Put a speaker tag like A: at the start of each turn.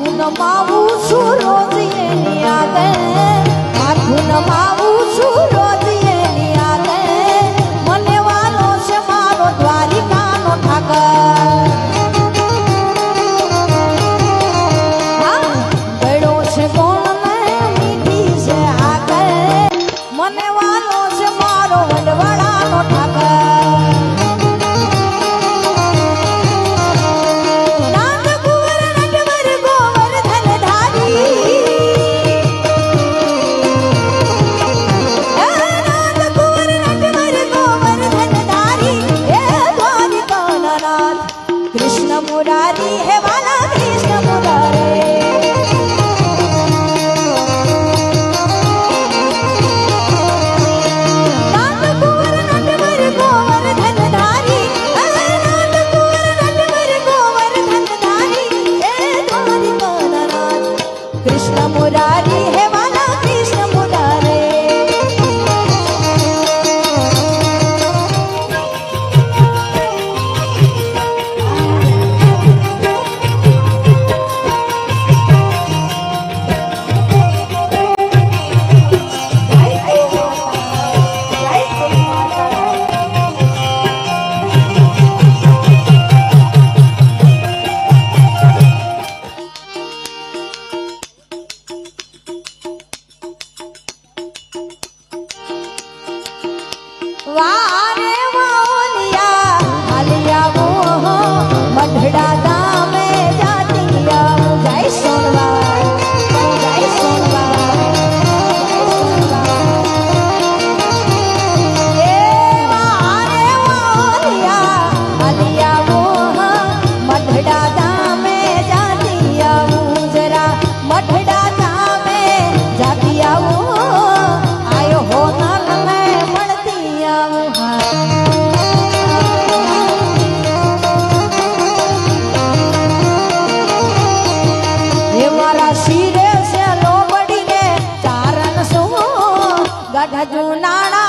A: હું નમાવું છું રોજ એની આદે માથું નમા Krishna Murari. શિરે છે લોબડી રે ચારણ સુ ગઢ જુનાણા